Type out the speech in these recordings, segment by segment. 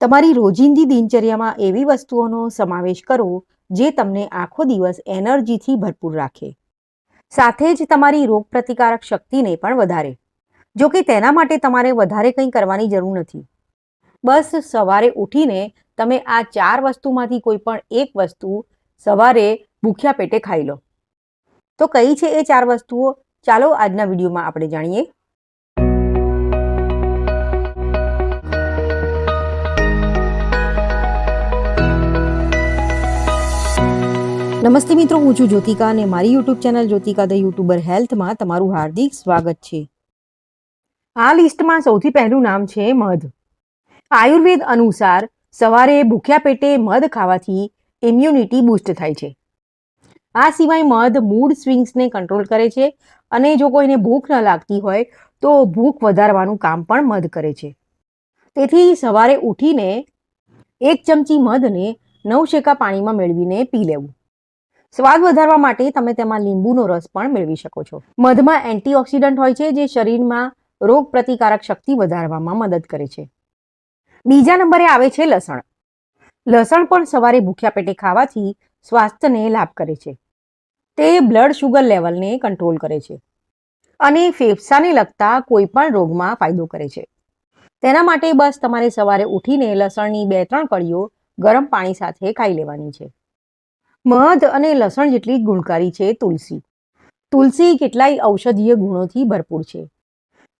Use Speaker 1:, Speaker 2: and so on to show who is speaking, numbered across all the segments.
Speaker 1: તમારી રોજિંદી દિનચર્યામાં એવી વસ્તુઓનો સમાવેશ કરો જે તમને આખો દિવસ એનર્જીથી ભરપૂર રાખે. સાથે જ તમારી રોગપ્રતિકારક શક્તિને પણ વધારે. જો કે તેના માટે તમારે વધારે કંઈ કરવાની જરૂર નથી. બસ સવારે ઉઠીને તમે આ ચાર વસ્તુમાંથી કોઈ પણ એક વસ્તુ સવારે ભૂખ્યા પેટે ખાઈ લો. તો કઈ છે એ ચાર વસ્તુઓ? ચાલો આજના વિડીયોમાં આપણે જાણીએ. નમસ્તે મિત્રો, હું છું જ્યોતિકા અને મારી YouTube channel Jyotika the YouTuber હેલ્થમાં તમારું હાર્દિક સ્વાગત છે. આ લિસ્ટમાં સૌથી પહેલું નામ છે મધ. આયુર્વેદ અનુસાર સવારે ભૂખ્યા પેટે મધ ખાવાથી ઇમ્યુનિટી બૂસ્ટ થાય છે. આ સિવાય મધ મૂડ સ્વિંગ્સને કંટ્રોલ કરે છે અને જો કોઈને ભૂખ ન લાગતી હોય તો ભૂખ વધારવાનું કામ પણ મધ કરે છે. તેથી સવારે ઉઠીને એક ચમચી મધને નવ શેકા પાણીમાં મેળવીને પી લેવું. સ્વાદ વધારવા માટે તમે તેમાં લીંબુનો રસ પણ મેળવી શકો છો. મધમાં એન્ટીઓક્સિડન્ટ હોય છે, જે શરીરમાં રોગ પ્રતિકારક શક્તિ વધારવામાં મદદ કરે છે. બીજા નંબરે આવે છે લસણ. લસણ પણ સવારે ભૂખ્યા પેટે ખાવાથી સ્વાસ્થ્યને લાભ કરે છે. તે બ્લડ શુગર લેવલને કંટ્રોલ કરે છે અને ફેફસાને લગતા કોઈ પણ રોગમાં ફાયદો કરે છે. તેના માટે બસ તમારે સવારે ઉઠીને લસણની બે ત્રણ કળીઓ ગરમ પાણી સાથે ખાઈ લેવાની છે. મધ અને લસણ જેટલી ગુણકારી છે તુલસી. તુલસી કેટલાય ઔષધીય ગુણોથી ભરપૂર છે.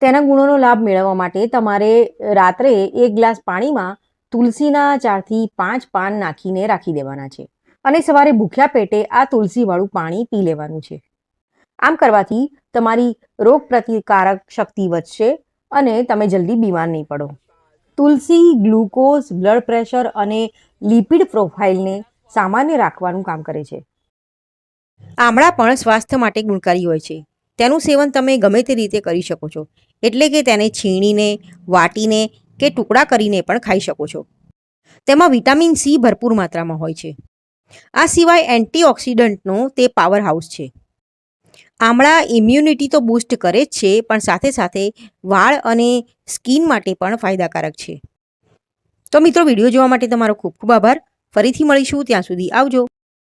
Speaker 1: તેના ગુણોનો લાભ મેળવવા માટે તમારે રાત્રે એક ગ્લાસ પાણીમાં તુલસીના ચારથી પાંચ પાન નાખીને રાખી દેવાના છે અને સવારે ભૂખ્યા પેટે આ તુલસીવાળું પાણી પી લેવાનું છે. આમ કરવાથી તમારી રોગ પ્રતિકારક શક્તિ વધશે અને તમે જલ્દી બીમાર નહીં પડો. તુલસી, ગ્લુકોઝ, બ્લડ પ્રેશર અને લિપિડ પ્રોફાઇલને સામાન્ય રાખવાનું કામ કરે છે. આમળા પણ સ્વાસ્થ્ય માટે ગુણકારી હોય છે. તેનું સેવન તમે ગમે તે રીતે કરી શકો છો. એટલે કે તેને છીણીને, વાટીને કે ટુકડા કરીને પણ ખાઈ શકો છો. તેમાં વિટામિન સી ભરપૂર માત્રામાં હોય છે. આ સિવાય એન્ટીઓક્સિડન્ટનો તે પાવર હાઉસ છે. આમળા ઇમ્યુનિટી તો બૂસ્ટ કરે જ છે, પણ સાથે સાથે વાળ અને સ્કિન માટે પણ ફાયદાકારક છે. તો મિત્રો, વીડિયો જોવા માટે તમારો ખૂબ ખૂબ આભાર. ફરીથી મળીશું ત્યાં સુધી આવજો.